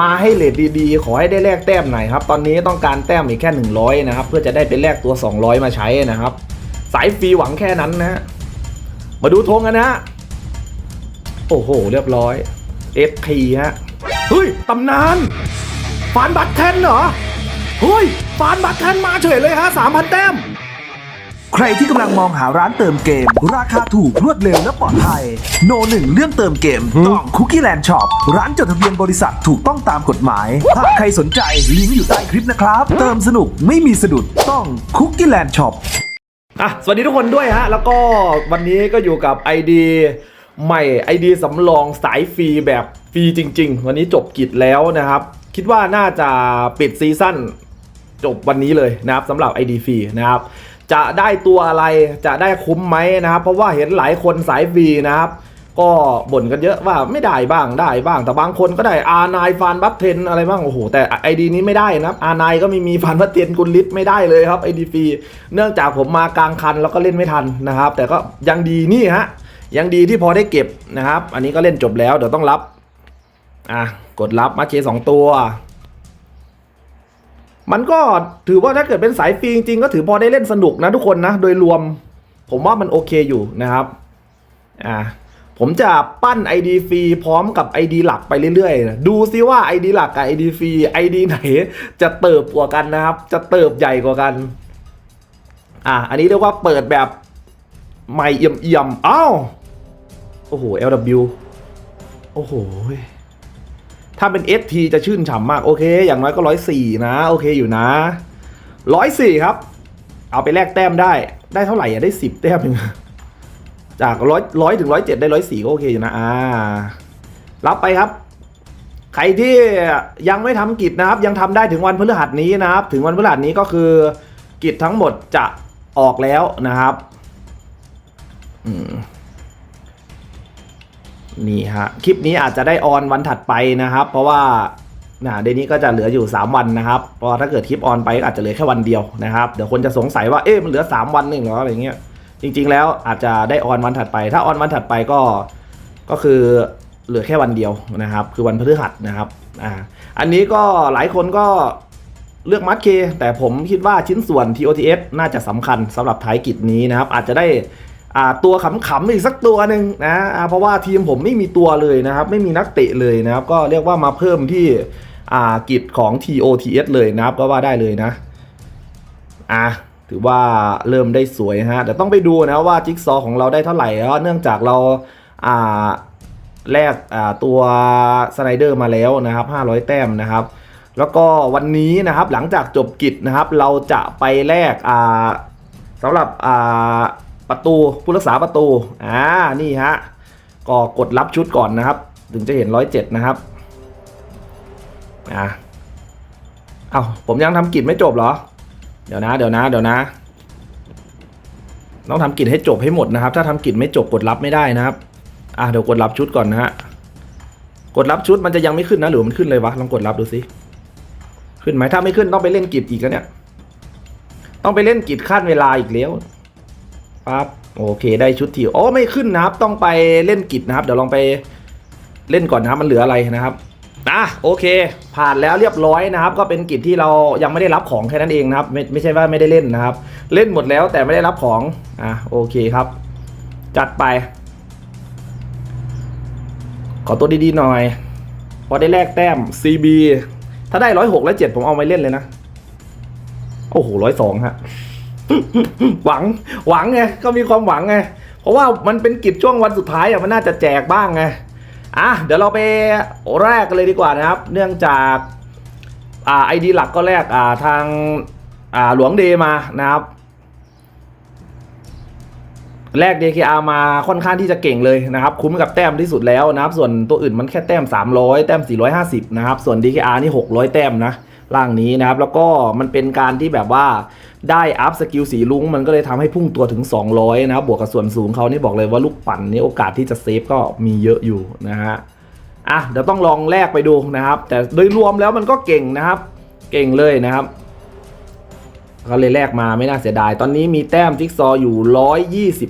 มาให้เลทดีๆ ขอให้ได้แลกแต้มหน่อยครับ ตอนนี้ต้องการแต้มอีกแค่ 100 นะครับ เพื่อจะได้เป็นแลกตัว 200 มาใช้นะครับ สายฟรีหวังแค่นั้นนะ มาดูธงกันนะฮะโอ้โห เรียบร้อย FP ฮะ เฮ้ย ตำนาน ฟานบัตแทนเหรอ เฮ้ย ฟานบัตแทนมาเฉยเลยฮะ 3,000 แต้ม ใครที่กำลังมองหาร้านเติมเกม ราคาถูกรวดเร็วและปลอดภัย โนหนึ่งเรื่องเติมเกมต้องคุกกี้แลนด์ช็อปร้านจดทะเบียนบริษัทถูกต้องตามกฎหมายหากใครสนใจลิงก์อยู่ใต้คลิปนะครับ เติมสนุกไม่มีสะดุดต้องคุกกี้แลนด์ช็อปอะสวัสดีทุกคนด้วยฮะ แล้วก็วันนี้ก็อยู่กับ ID ใหม่ ID สำรองสายฟรีแบบฟรีจริง ๆ วันนี้จบกิจแล้วนะครับ คิดว่าน่าจะปิดซีซั่นจบวันนี้เลยนะครับสำหรับ ID ฟรีนะครับ จะได้ตัวอะไรจะได้คุ้มไหมนะครับ เพราะว่าเห็นหลายคนสายฟรีนะครับ ก็บ่นกันเยอะว่าไม่ได้บ้างได้บ้าง แต่บางคนก็ได้ R9 ฟานบัตเทนอะไรบ้างโอ้โหแต่ ID นี้ไม่ได้นะครับ R9 ก็ไม่มีฟานบัตเทนกุลลิตไม่ได้เลยครับ ID ฟรีเนื่องจากผมมากลางคันแล้วก็เล่นไม่ทันนะครับ แต่ก็ยังดีนี่ฮะยังดีที่พอได้เก็บนะครับ อันนี้ก็เล่นจบแล้วเดี๋ยวต้องรับอะกดรับมาเชสองตัว มันก็ถือว่าถ้าเกิดเป็นสายฟรีจริงๆก็ถือพอได้เล่นสนุกนะทุกคนนะ โดยรวม ผมว่ามันโอเคอยู่นะครับอ่าผมจะปั้น ID ฟรีพร้อมกับ ID หลักไปเรื่อยๆ ดูซิว่า ID หลักกับ ID ฟรี ID ไหนจะเติบกว่ากันนะครับ จะเติบใหญ่กว่ากัน อ่าอันนี้เรียกว่าเปิดแบบใหม่เอี่ยมๆอ้าว โอ้โห LW โอ้โห ถ้าเป็น ST จะชื่นฉ่ำมากโอเค อย่างน้อยก็ร้อยสี่นะโอเคอยู่นะร้อยสี่ครับ เอาไปแลกแต้มได้ได้เท่าไหร่อะได้สิบแต้มเองจากร้อยร้อยถึงร้อยเจ็ดได้ร้อยสี่ก็โอเคอยู่นะอ่ารับไปครับ ใครที่ยังไม่ทำกิจนะครับ ยังทำได้ถึงวันพฤหัสนี้นะครับ ถึงวันพฤหัสนี้ก็คือกิจทั้งหมดจะออกแล้วนะครับ อืม นี่ฮะคลิปนี้อาจจะได้ออนวันถัดไปนะครับ เพราะว่านะเดยวนี้ก็จะเหลืออยู่ 3 วันนะครับเพราะถ้าเกิดคลิปออนไปอาจจะเหลือแค่วันเดียวนะครับเดี๋ยวคนจะสงสัยว่าเอ๊ะมันเหลือ 3 วันนี่เหรออะไรเงี้ยจริง ๆ แล้วอาจจะได้ออนวันถัดไป ถ้าออนวันถัดไปก็ก็คือเหลือแค่วันเดียวนะครับ คือวันพฤหัสนะครับอ่าอันนี้ก็หลายคนก็เลือกมัดเคแต่ผมคิดว่าชิ้นส่วน TOTS น่าจะสำคัญสำหรับท้ายกิจนี้นะครับ อาจจะได้ ตัวขำๆอีกสักตัวหนึ่งนะเพราะว่าทีมผมไม่มีตัวเลยนะครับ ไม่มีนักเตะเลยนะครับ ก็เรียกว่ามาเพิ่มที่กิจของ TOTS เลยนะครับ ก็ว่าได้เลยนะอะถือว่าเริ่มได้สวยฮะแต่ต้องไปดูนะว่าจิ๊กซอของเราได้เท่าไหร่เพราะเนื่องจากเราอ่าแลกอ่าตัวสไนเดอร์มาแล้วนะครับ500 แต้มนะครับ แล้วก็วันนี้นะครับหลังจากจบกิจนะครับ เราจะไปแลกอ่าสำหรับอ่า ประตูผู้รักษาประตูอ่านี่ฮะก็กดรับชุดก่อนนะครับ ถึงจะเห็นร้อยเจ็ดนะครับอ่าเอาผมยังทำกิจไม่จบเหรอ เดี๋ยวนะ เดี๋ยวนะ เดี๋ยวนะต้องทำกิจให้จบให้หมดนะครับ ถ้าทำกิจไม่จบกดรับไม่ได้นะครับอ่าเดี๋ยวกดรับชุดก่อนนะฮะกดรับชุดมันจะยังไม่ขึ้นนะหรือมันขึ้นเลยวะลองกดรับดูสิขึ้นไหมถ้าไม่ขึ้นต้องไปเล่นกิจอีกแล้วเนี่ย ต้องไปเล่นกิจขั้นเวลาอีกแล้ว ปั๊บโอเคได้ชุดที่โอ้ไม่ขึ้นนะครับ ต้องไปเล่นกิจนะครับ เดี๋ยวลองไปเล่นก่อนนะครับมันเหลืออะไรนะครับอะโอเค ผ่านแล้วเรียบร้อยนะครับ ก็เป็นกิจที่เรายังไม่ได้รับของแค่นั้นเองนะครับ ไม่ไม่ใช่ว่าไม่ได้เล่นนะครับ เล่นหมดแล้วแต่ไม่ได้รับของอะโอเคครับ จัดไป ขอตัวดีๆหน่อย พอได้แลกแต้ม CB ถ้าได้ร้อยหกร้อยเจ็ดผมเอาไปเล่นเลยนะ โอ้โหร้อยสองฮะ หวังหวังไงก็มีความหวังไงเพราะว่ามันเป็นกิจช่วงวันสุดท้ายอะมันน่าจะแจกบ้างไงอะเดี๋ยวเราไปแรกกันเลยดีกว่านะครับ เนื่องจากอ่าไอดีหลักก็แรกอ่าทางอ่าหลวงเดมานะครับ แรก DKR มาค่อนข้างที่จะเก่งเลยนะครับ คุ้มกับแต้มที่สุดแล้วนะครับ ส่วนตัวอื่นมันแค่แต้ม 300 แต้ม 450 นะครับ ส่วน DKR นี่ 600 แต้มนะร่างนี้นะครับ แล้วก็มันเป็นการที่แบบว่าได้อัพสกิลสีลุ้งมันก็เลยทำให้พุ่งตัวถึง 200 นะครับ บวกกับส่วนสูงเขานี่บอกเลยว่าลูกปั่นนี่โอกาสที่จะเซฟก็มีเยอะอยู่นะฮะอะเดี๋ยวต้องลองแลกไปดูนะครับ แต่โดยรวมแล้วมันก็เก่งนะครับ เก่งเลยนะครับ ก็เลยแลกมาไม่น่าเสียดาย ตอนนี้มีแต้มจิ๊กซออยู่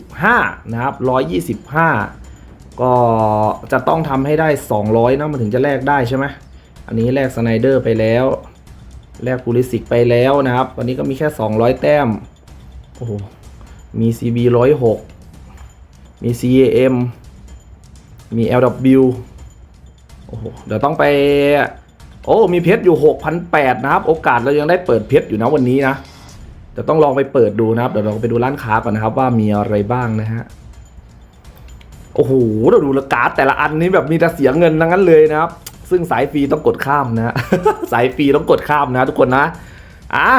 125 นะครับ 125 ก็จะต้องทำให้ได้ 200นะมันถึงจะแลกได้ใช่ไหมอันนี้แลกสไนเดอร์ไปแล้ว แลกปูลิสิกไปแล้วนะครับวันนี้ก็มีแค่ 200 แต้ม โอ้โห มี CB 106 มี CAM มี LW โอ้โห เดี๋ยวต้องไปโอ้ มีเพชรอยู่6,008นะครับ โอกาสเรายังได้เปิดเพชรอยู่นะวันนี้นะ เดี๋ยวต้องลองไปเปิดดูนะครับ เดี๋ยวเราไปดูร้านค้าก่อนนะครับ ว่ามีอะไรบ้างนะฮะ โอ้โห เราดูละการ์ดแต่ละอันนี้แบบมีแต่เสียเงินทั้งนั้นเลยนะครับ ซึ่งสายฟรีต้องกดข้ามนะฮะสายฟรีต้องกดข้ามนะทุกคนนะ อะ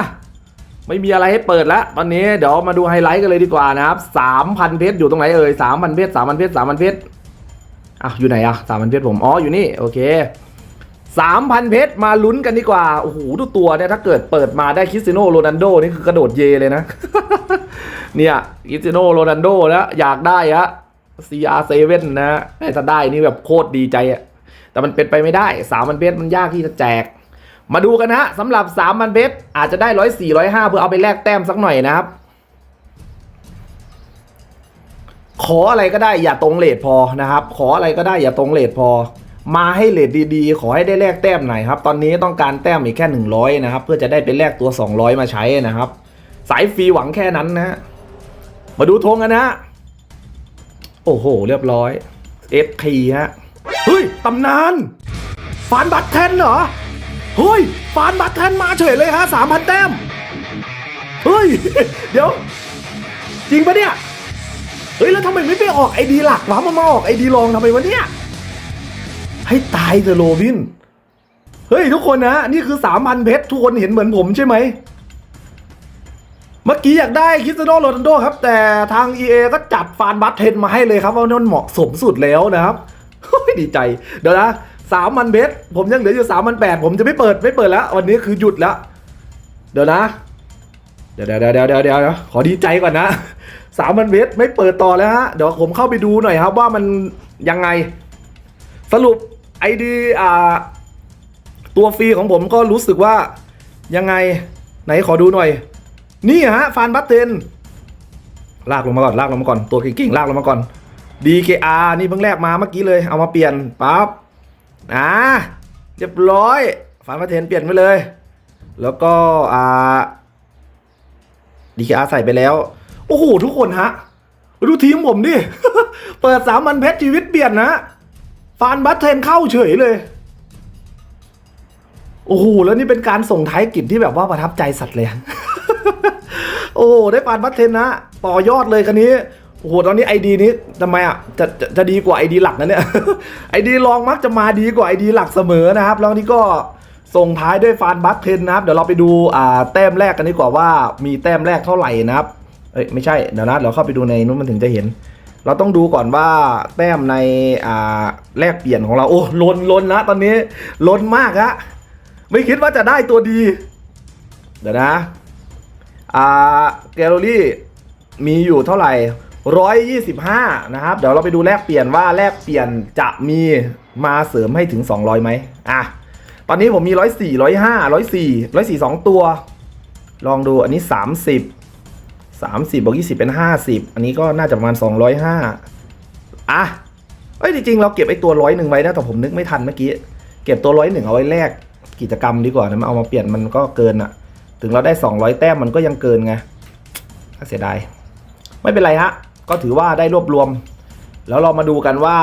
ไม่มีอะไรให้เปิดแล้ว ตอนนี้เดี๋ยวมาดูไฮไลท์กันเลยดีกว่านะครับสามพันเพชรอยู่ตรงไหนเอ่ยสามพันเพชรสามพันเพชรสามพันเพชรอะอยู่ไหนอะสามพันเพชรผม อ๋อ อยู่นี่ โอเค สามพันเพชรมาลุ้นกันดีกว่า โอ้โหดูตัวเนี่ยถ้าเกิดเปิดมาได้คริสตียโนโรนัลโดนี่คือกระโดดเยเลยนะ เนี่ยคริสตียโนโรนัลโดนะอยากได้อะ CR7 นะถ้าได้นี่แบบโคตรดีใจอะแต่มันเป็นไปไม่ได้สามพันเพชรมันยากที่จะแจก มาดูกันนะฮะสำหรับ3มันเพชรอาจจะได้ร้อยสี่ร้อยห้าเพื่อเอาไปแลกแต้มสักหน่อยนะครับขออะไรก็ได้อย่าตรงเลทพอนะครับ ขออะไรก็ได้อย่าตรงเลทพอ มาให้เลทดีๆ ขอให้ได้แลกแต้มหน่อยครับ ตอนนี้ต้องการแต้มอีกแค่ 100 นะครับ เพื่อจะได้ไปแลกตัว 200 มาใช้นะครับ สายฟรีหวังแค่นั้นนะฮะมาดูธงกันนะฮะโอ้โห เรียบร้อย FK ฮะ เฮ้ย ตำนาน ฟานบัตแทนเหรอ เฮ้ย ฟานบัตแทนมาเฉยเลยฮะสามพันแต้ม เฮ้ย เดี๋ยว จริงปะเนี่ย เฮ้ย แล้วทำไมไม่ไปออกไอดีหลักวะมันมาออกไอดีรองทำไมวะเนี่ย ให้ตายเถอะโรบิน เฮ้ยทุกคนนะนี่คือสามพันเพชรทุกคนเห็นเหมือนผมใช่ไหม เมื่อกี้อยากได้คริสเตียโนโรนัลโดครับ แต่ทาง EA ก็จัดฟานบัตเทนมาให้เลยครับว่านั่นเหมาะสมสุดแล้วนะครับดีใจ เดี๋ยวนะสามพันเพชรผมยังเหลืออยู่สามพันแปดผมจะไม่เปิดไม่เปิดแล้ว วันนี้คือหยุดแล้วเดี๋ยวนะ เดี๋ยวเดี๋ยวเดี๋ยวเดี๋ยวเดี๋ยวเดี๋ยวขอดีใจก่อนนะสามพันเพชรไม่เปิดต่อแล้วฮะเดี๋ยวผมเข้าไปดูหน่อยครับว่ามันยังไง สรุป ไอดีอ่าตัวฟรีของผมก็รู้สึกว่ายังไงไหนขอดูหน่อย นี่ฮะฟานบัตเทนลากลงมาก่อนลากลงมาก่อนตัวเก่งๆลากลงมาก่อน DKR นี่เพิ่งแลกมาเมื่อกี้เลยเอามาเปลี่ยนปั๊บอ่าเรียบร้อยฟานบัตเทนเปลี่ยนไปเลย แล้วก็อ่า DKR ใส่ไปแล้ว โอ้โหทุกคนฮะ ดูทีมผมดิ เปิดสามมันเพชรชีวิตเปลี่ยนนะ ฟานบัตเทนเข้าเฉยเลย โอ้โห แล้วนี่เป็นการส่งท้ายกิจที่แบบว่าประทับใจสัตว์เลย โอ้ได้ปานบัตเทนนะ ต่อยอดเลยคันนี้ โอ้โห ตอนนี้ไอดีนี้ทำไมอะ จะจะจะดีกว่าไอดีหลักนะเนี่ย ไอดีรองมักจะมาดีกว่าไอดีหลักเสมอนะครับ แล้วนี่ก็ส่งท้ายด้วยฟานบัตเทนนะครับ เดี๋ยวเราไปดูอ่าแต้มแรกกันดีกว่าว่ามีแต้มแรกเท่าไหร่นะครับ เอ้ยไม่ใช่ เดี๋ยวนะ เราเข้าไปดูในนู้นมันถึงจะเห็น เราต้องดูก่อนว่าแต้มในอ่าแลกเปลี่ยนของเราโอ้ล้นล้นนะตอนนี้ล้นมากฮะไม่คิดว่าจะได้ตัวดี เดี๋ยวนะอ่าแกลเลอรี่มีอยู่เท่าไหร่ร้อยยี่สิบห้านะครับ เดี๋ยวเราไปดูแลกเปลี่ยนว่าแลกเปลี่ยนจะมีมาเสริมให้ถึง200ไหมอะตอนนี้ผมมีร้อยสี่ร้อยห้าร้อยสี่ร้อยสี่สองตัว ลองดูอันนี้สามสิบ สามสิบบวกยี่สิบเป็นห้าสิบอันนี้ก็น่าจะประมาณสองร้อยห้าอะเอ้ยจริงๆเราเก็บไอ้ตัวร้อยหนึ่งไว้นะแต่ผมนึกไม่ทันเมื่อกี้ เก็บตัวร้อยหนึ่งเอาไว้แลกกิจกรรมดีกว่านะมาเอามาเปลี่ยนมันก็เกินอะถึงเราได้ 200 แต้มมันก็ยังเกินไงถ้าเสียดายไม่เป็นไรฮะก็ถือว่าได้รวบรวม แล้วเรามาดูกันว่า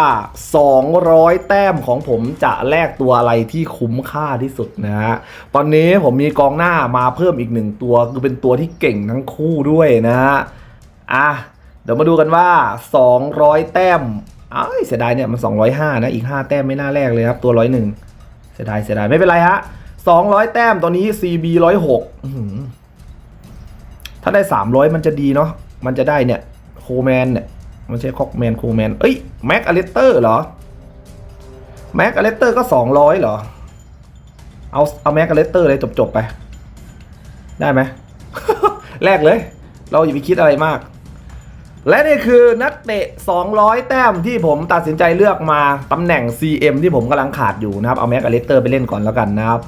200 แต้มของผมจะแลกตัวอะไรที่คุ้มค่าที่สุดนะฮะ ตอนนี้ผมมีกองหน้ามาเพิ่มอีกหนึ่งตัว คือเป็นตัวที่เก่งทั้งคู่ด้วยนะฮะ อะ เดี๋ยวมาดูกันว่า 200 แต้มอ้ยเสียดายเนี่ยมัน 205 นะ อีก 5 แต้มไม่น่าแลกเลยครับ ตัว101เสียดายเสียดายไม่เป็นไรฮะ 200 แต้มตอนนี้ CB 106ถ้าได้ 300 มันจะดีเนาะ มันจะได้เนี่ยโคแมนเนี่ย ไมันใช่คอกแมนโคแมนเอ้ยแม็กอเลสเตอร์เหรอแม็กอเลสเตอร์ก็200เหรอ เอาเอาแม็กอเลสเตอร์เลยจบๆไป ได้ไหมแลกเลย เราอย่าไปคิดอะไรมาก และนี่คือนักเตะ 200 แต้มที่ผมตัดสินใจเลือกมาตำแหน่ง CM ที่ผมกำลังขาดอยู่นะครับ เอาแม็กอเลสเตอร์ไปเล่นก่อนแล้วกันนะครับ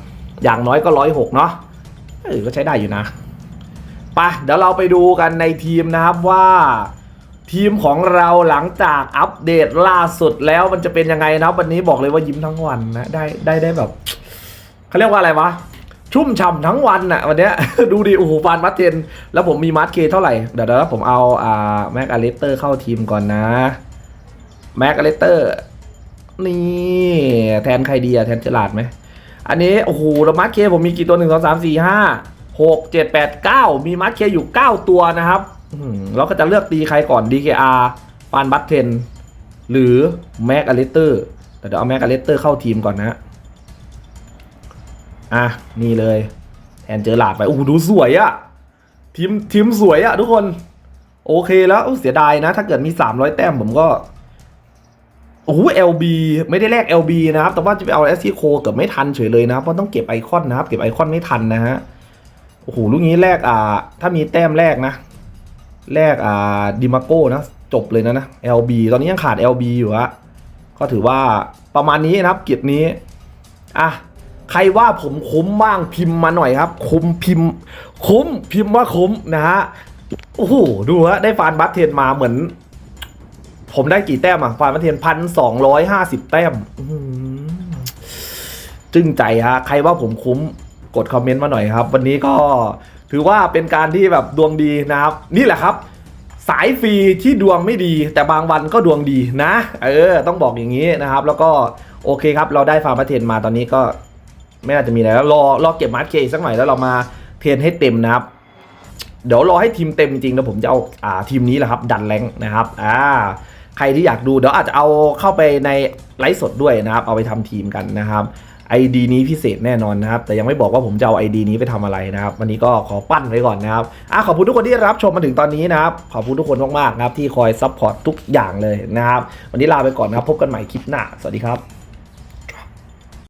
อย่างน้อยก็ 106 เนาะเออก็ใช้ได้อยู่นะไปเดี๋ยวเราไปดูกันในทีมนะครับว่า ทีมของเราหลังจากอัปเดตล่าสุดแล้วมันจะเป็นยังไงนะวันนี้บอกเลยว่ายิ้มทั้งวันนะได้ได้ได้แบบเขาเรียกว่าอะไรวะ ชุ่มฉ่ำทั้งวันน่ะวันเนี้ย ดูดิโอ้โหฟานมัดเทนแล้วผมมีมาร์เคเท่าไหร่เดี๋ยวเดี๋ยวผมเอาอ่าแม็กอเลสเตอร์เข้าทีมก่อนนะแม็กอเลสเตอร์นี่แทนใครดีอะแทนเจลาดไหมอันนี้โอ้โหแล้วมาร์เคผมมีกี่ตัวหนึ่งสองสามสี่ห้าหกเจ็ดแปดเก้ามีมาร์เคอยู่เก้าตัวนะครับ เราก็จะเลือกตีใครก่อน DKR ฟานบัตเทน หรือแม็กอเลสเตอร์แต่เดี๋ยวเอาแม็กอเลสเตอร์เข้าทีมก่อนนะ อะ นี่เลย แทนเจอหลาดไป โอ้หดูสวยอะทีมทีมสวยอะทุกคน โอเคแล้วเสียดายนะ ถ้าเกิดมี 300 แต้มผมก็โอ้โห LB ไม่ได้แลก LB นะครับ แต่ว่าจะไปเอา SC โคเกือบไม่ทันเฉยเลยนะเพราะต้องเก็บไอคอนนะครับ เก็บไอคอนไม่ทันนะฮะ โอ้โห ลูกนี้แลกอ่า ถ้ามีแต้มแรกนะ แรกอ่าดิมาโก้นะจบเลยนะนะ LB ตอนนี้ยังขาด LB อยู่ฮะก็ถือว่าประมาณนี้นะครับเกียรตินี้อะใครว่าผมคุ้มบ้างพิมพ์มาหน่อยครับ คุ้มพิมพ์ คุ้มพิมพ์ว่าคุ้มนะฮะโอ้โหดูฮะได้ฟานบัตเทนมาเหมือน ผมได้กี่แต้มอะฟานบัตเทนพันสองร้อยห้าสิบแต้มจึ้งใจฮะใครว่าผมคุ้มกดคอมเมนต์มาหน่อยครับ วันนี้ก็ ถือว่าเป็นการที่แบบดวงดีนะครับ นี่แหละครับ สายฟรีที่ดวงไม่ดี แต่บางวันก็ดวงดีนะ เออ ต้องบอกอย่างนี้นะครับ แล้วก็โอเคครับ เราได้ฟาร์มบัตเทนมาตอนนี้ก็ ไม่น่าจะมีอะไรแล้วรอรอเก็บมาร์คเคสักหน่อยแล้วเรามาเทนให้เต็มนะครับเดี๋ยวรอให้ทีมเต็มจริงๆแล้วผมจะเอาอ่าทีมนี้แหละครับ ดันแรงนะครับอ่าใครที่อยากดูเดี๋ยวอาจจะเอาเข้าไปในไลฟ์สดด้วยนะครับ เอาไปทำทีมกันนะครับ ID นี้พิเศษแน่นอนนะครับ แต่ยังไม่บอกว่าผมจะเอา ID นี้ไปทำอะไรนะครับ วันนี้ก็ขอปั้นไว้ก่อนนะครับอะขอบคุณทุกคนที่รับชมมาถึงตอนนี้นะครับ ขอบคุณทุกคนมากๆนะครับที่คอยซัพพอร์ตทุกอย่างเลยนะครับ วันนี้ลาไปก่อนนะครับ พบกันใหม่คลิปหน้า สวัสดีครับ